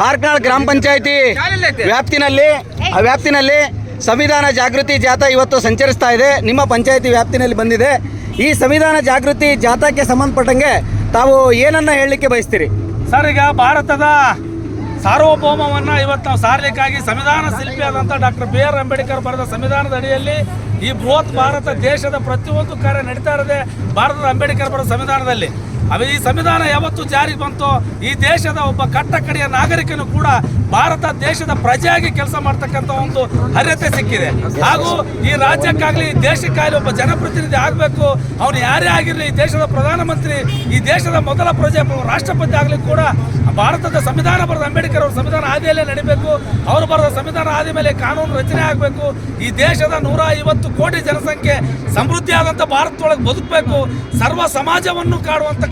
ಹಾರ್ಕನಾಳ್ ಗ್ರಾಮ ಪಂಚಾಯತಿ ವ್ಯಾಪ್ತಿನಲ್ಲಿ, ಆ ವ್ಯಾಪ್ತಿನಲ್ಲಿ ಸಂವಿಧಾನ ಜಾಗೃತಿ ಜಾಥಾ ಇವತ್ತು ಸಂಚರಿಸ್ತಾ ಇದೆ. ನಿಮ್ಮ ಪಂಚಾಯತಿ ವ್ಯಾಪ್ತಿನಲ್ಲಿ ಬಂದಿದೆ. ಈ ಸಂವಿಧಾನ ಜಾಗೃತಿ ಜಾಥಾಕ್ಕೆ ಸಂಬಂಧಪಟ್ಟಂಗೆ ತಾವು ಏನನ್ನ ಹೇಳಲಿಕ್ಕೆ ಬಯಸ್ತೀರಿ? ಸರ್, ಈಗ ಭಾರತದ ಸಾರ್ವಭೌಮವನ್ನು ಇವತ್ತು ನಾವು ಸಾರಲಿಕ್ಕಾಗಿ ಸಂವಿಧಾನ ಶಿಲ್ಪಿ ಆದಂಥ ಡಾಕ್ಟರ್ ಬಿ ಆರ್ ಅಂಬೇಡ್ಕರ್ ಬರೆದ ಸಂವಿಧಾನದ ಅಡಿಯಲ್ಲಿ ಈ ಬೃಹತ್ ಭಾರತ ದೇಶದ ಪ್ರತಿಯೊಂದು ಕಾರ್ಯ ನಡೀತಾ ಇರದೆ ಭಾರತದ ಅಂಬೇಡ್ಕರ್ ಬರೆದ ಸಂವಿಧಾನದಲ್ಲಿ. ಅವ ಈ ಸಂವಿಧಾನ ಯಾವತ್ತು ಜಾರಿಗೆ ಬಂತೋ, ಈ ದೇಶದ ಒಬ್ಬ ಕಟ್ಟ ಕಡೆಯ ನಾಗರಿಕನು ಕೂಡ ಭಾರತ ದೇಶದ ಪ್ರಜೆಯಾಗಿ ಕೆಲಸ ಮಾಡ್ತಕ್ಕಂಥ ಒಂದು ಅರ್ಹತೆ ಸಿಕ್ಕಿದೆ. ಹಾಗೂ ಈ ರಾಜ್ಯಕ್ಕಾಗಲಿ, ಈ ದೇಶಕ್ಕಾಗಲಿ ಒಬ್ಬ ಜನಪ್ರತಿನಿಧಿ ಆಗಬೇಕು. ಅವನು ಯಾರೇ ಆಗಿರಲಿ, ಈ ದೇಶದ ಪ್ರಧಾನಮಂತ್ರಿ, ಈ ದೇಶದ ಮೊದಲ ಪ್ರಜೆ ರಾಷ್ಟ್ರಪತಿ ಆಗಲಿ ಕೂಡ ಭಾರತದ ಸಂವಿಧಾನ ಬರೆದ ಅಂಬೇಡ್ಕರ್ ಅವರ ಸಂವಿಧಾನ ಆದಿಯಲ್ಲೇ ನಡಿಬೇಕು. ಅವರು ಬರೆದ ಸಂವಿಧಾನ ಆದಿ ಮೇಲೆ ಕಾನೂನು ರಚನೆ ಆಗಬೇಕು. ಈ ದೇಶದ ನೂರ ಐವತ್ತು ಕೋಟಿ ಜನಸಂಖ್ಯೆ ಸಮೃದ್ಧಿಯಾದಂಥ ಭಾರತದೊಳಗೆ ಬದುಕಬೇಕು. ಸರ್ವ ಸಮಾಜವನ್ನು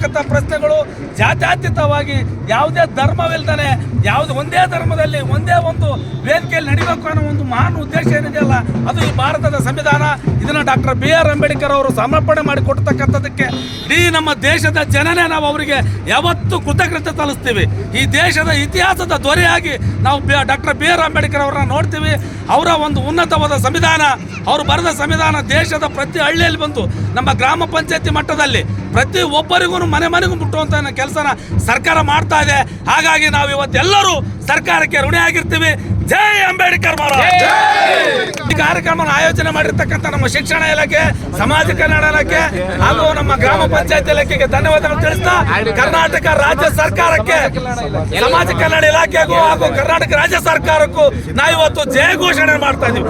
ಕಾಡುವಂತಕ್ಕಂಥ ಪ್ರಶ್ನೆಗಳು ಜಾತ್ಯತೀತವಾಗಿ ಯಾವುದೇ ಧರ್ಮವಿಲ್ದನೆ ಯಾವುದು ಒಂದೇ ಧರ್ಮದಲ್ಲಿ ಒಂದೇ ಒಂದು ವೇದಿಕೆಯಲ್ಲಿ ನಡಿಬೇಕು ಅನ್ನೋ ಒಂದು ಮಹಾನ್ ಉದ್ದೇಶ ಏನಿದೆಯಲ್ಲ, ಅದು ಈ ಭಾರತದ ಸಂವಿಧಾನ. ಇದನ್ನು ಡಾಕ್ಟರ್ ಬಿ ಆರ್ ಅಂಬೇಡ್ಕರ್ ಅವರು ಸಮರ್ಪಣೆ ಮಾಡಿ ಕೊಡ್ತಕ್ಕಂಥದ್ದಕ್ಕೆ ಇಡೀ ನಮ್ಮ ದೇಶದ ಜನನೇ ನಾವು ಅವರಿಗೆ ಯಾವತ್ತೂ ಕೃತಜ್ಞತೆ ಸಲ್ಲಿಸ್ತೀವಿ. ಈ ದೇಶದ ಇತಿಹಾಸದ ದೊರೆಯಾಗಿ ನಾವು ಡಾಕ್ಟರ್ ಬಿ ಆರ್ ಅಂಬೇಡ್ಕರ್ ಅವರನ್ನ ನೋಡ್ತೀವಿ. ಅವರ ಒಂದು ಉನ್ನತವಾದ ಸಂವಿಧಾನ, ಅವರು ಬರೆದ ಸಂವಿಧಾನ ದೇಶದ ಪ್ರತಿ ಹಳ್ಳಿಯಲ್ಲಿ ಬಂದು ನಮ್ಮ ಗ್ರಾಮ ಪಂಚಾಯತಿ ಮಟ್ಟದಲ್ಲಿ ಪ್ರತಿ ಒಬ್ಬರಿಗೂ ಮನೆ ಮನೆಗೂ ಮುಟ್ಟುವಂಥ ಕೆಲಸನ ಸರ್ಕಾರ ಮಾಡ್ತಾ ಇದೆ. ಹಾಗಾಗಿ ನಾವು ಇವತ್ತೆಲ್ಲರೂ ಸರ್ಕಾರಕ್ಕೆ ಋಣಿ ಆಗಿರ್ತೀವಿ ಜೈ ಅಂಬೇಡ್ಕರ್ ಈ ಕಾರ್ಯಕ್ರಮ ಆಯೋಜನೆ ಮಾಡಿರ್ತಕ್ಕಂಥ ನಮ್ಮ ಶಿಕ್ಷಣ ಇಲಾಖೆ ಸಮಾಜ ಕಲ್ಯಾಣ ಇಲಾಖೆ ಹಾಗೂ ನಮ್ಮ ಗ್ರಾಮ ಪಂಚಾಯತ್ ಇಲಾಖೆಗೆ ಧನ್ಯವಾದಗಳು ತಿಳಿಸ್ತಾ ಕರ್ನಾಟಕ ರಾಜ್ಯ ಸರ್ಕಾರಕ್ಕೆ ಸಮಾಜ ಕಲ್ಯಾಣ ಇಲಾಖೆಗೂ ಹಾಗೂ ಕರ್ನಾಟಕ ರಾಜ್ಯ ಸರ್ಕಾರಕ್ಕೂ ನಾವು ಇವತ್ತು ಜಯ ಘೋಷಣೆ ಮಾಡ್ತಾ ಇದೀವಿ.